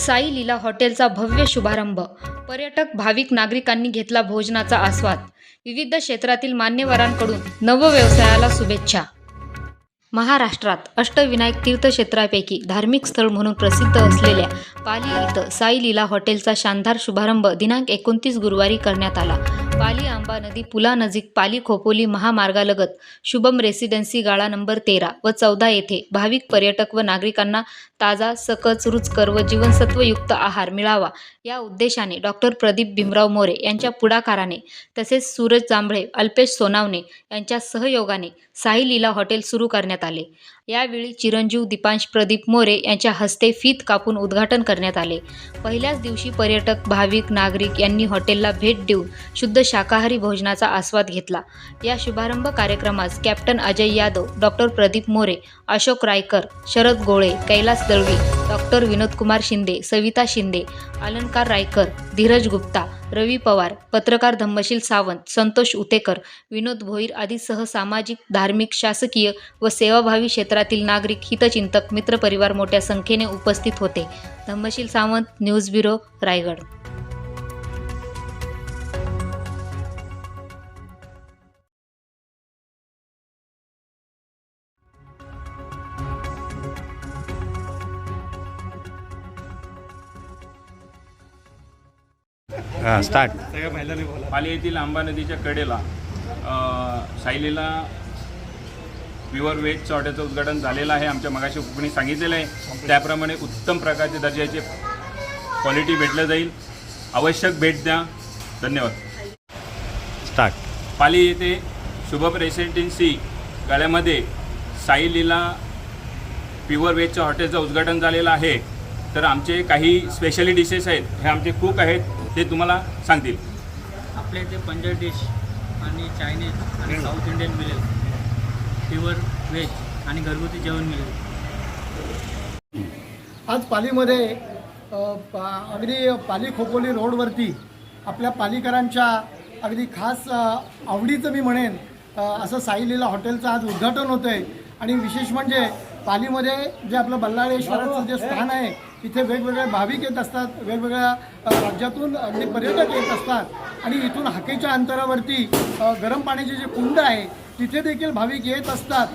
साई लीला हॉटेलचा भव्य शुभारंभ. पर्यटक भाविक नागरिकांनी घेतला भोजनाचा आस्वाद. विविध क्षेत्रातील मान्यवरांकडून नवव्यवसायाला शुभेच्छा. महाराष्ट्रात अष्टविनायक तीर्थक्षेत्रापैकी धार्मिक स्थळ म्हणून प्रसिद्ध असलेल्या पाली इथं साई लीला हॉटेलचा शानदार शुभारंभ दिनांक एकोणतीस गुरुवारी करण्यात आला. पाली आंबा नदी पुलानजीक पाली खोपोली महामार्गालगत शुभम रेसिडेन्सी गाळा नंबर तेरा व चौदा येथे भाविक पर्यटक व नागरिकांना ताजा सकच रुचकर व जीवनसत्वयुक्त आहार मिळावा. या उद्देशाने डॉक्टर प्रदीप भीमराव मोरे यांच्या पुढाकाराने तसेच सूरज जांभळे अल्पेश सोनावणे यांच्या सहयोगाने साई लीला हॉटेल सुरू करण्यात आले. यावेळी चिरंजीव दीपांश प्रदीप मोरे यांच्या हस्ते फीत कापून उद्घाटन करण्यात आले. पहिल्याच दिवशी पर्यटक भाविक नागरिक यांनी हॉटेलला भेट देऊन शुद्ध शाकाहारी भोजनाचा आस्वाद घेतला. या शुभारंभ कार्यक्रमास captain Ajay Yadav doctor Pradeep More Ashok Raikar Sharad Gole Kailas Dalvi doctor Vinodkumar Shinde Savita Shinde Alankar Raikar Dheeraj Gupta रवी पवार पत्रकार धम्मशील सावंत संतोष उतेकर विनोद भोईर आदी सह सामाजिक धार्मिक शासकीय व सेवाभावी क्षेत्रातील नागरिक हितचिंतक मित्रपरिवार मोठ्या संख्येने उपस्थित होते. Dhammasheel Sawant news bureau Raigad. Start Pali येथील आंबा नदीच्या कडेला अ, सायलीला प्युअर व्हेज हॉटेलचं उद्घाटन झालेलं आहे. आमच्या मगाशी कोणी सांगितलेलं आहे. त्याप्रमाणे उत्तम प्रकारचे दर्जाचे क्वालिटी भेटलं जाईल. आवश्यक भेट द्या. धन्यवाद. स्टार्ट पाली येथे शुभम रेसिडेन्सी गाळ्यामध्ये साई लीला प्युअर व्हेजच्या हॉटेलचं उद्घाटन झालेलं आहे. तर आमचे काही स्पेशली डिशेस आहेत. हे आमचे कुक आहेत. ते तुम्हाला सांगतील. आपल्या इथे पंजाबी डिश आणि चायनीज आणि साऊथ इंडियन मिळेल प्युअर व्हेज आणि घरगुती जेवण मिळेल. आज पालीमध्ये अगदी पाली खोपोली रोडवरती आपल्या पालीकरांच्या अगदी खास आवडीचं मी म्हणेन असं साईलीला हॉटेलचं आज उद्घाटन होतं आहे आणि विशेष म्हणजे पालीमध्ये जे आपलं बल्लाळेश्वराचं जे स्थान आहे तिथे वेगवेगळे भाविक येत असतात वेगवेगळ्या राज्यातून अगदी पर्यटक येत असतात. आणि इथून हाकेच्या अंतरावरती गरम पाण्याचे जे कुंड आहे तिथे देखील भाविक येत असतात.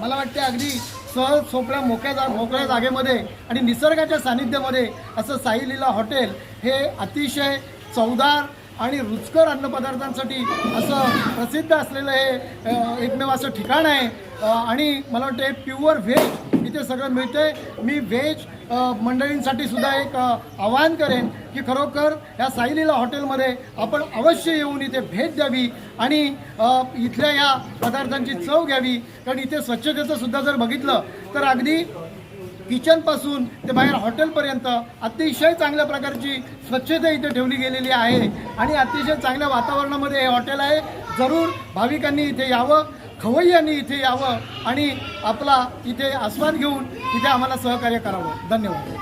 मला वाटते अगदी सहज सोपळ्या मोक्या जा मोकळ्या जागेमध्ये आणि निसर्गाच्या सानिध्यामध्ये असं साई लीला हॉटेल हे अतिशय चवदार आणि रुचकर अन्नपदार्थांसाठी असं प्रसिद्ध असलेलं हे एकमेव असं ठिकाण आहे. आणि मला वाटतं हे प्युअर व्हेज इथे सगळं मिळते मी व्हेज मंडळींसाठी सुद्धा एक आवाहन करेन की खरोखर या साईलीला हॉटेलमध्ये आपण अवश्य येऊन इथे भेट द्यावी आणि इथल्या या पदार्थांची चव घ्यावी. कारण इथे स्वच्छतेचं सुद्धा जर बघितलं तर अगदी किचनपासून ते बाहेर हॉटेलपर्यंत अतिशय चांगल्या प्रकारची स्वच्छता इथे ठेवली गेलेली आहे. आणि अतिशय चांगल्या वातावरणामध्ये हे हॉटेल आहे. जरूर भाविकांनी इथे यावं. खवय्यांनी इथे यावं आणि आपला इथे आस्वाद घेऊन इथे आम्हाला सहकार्य करावं. धन्यवाद.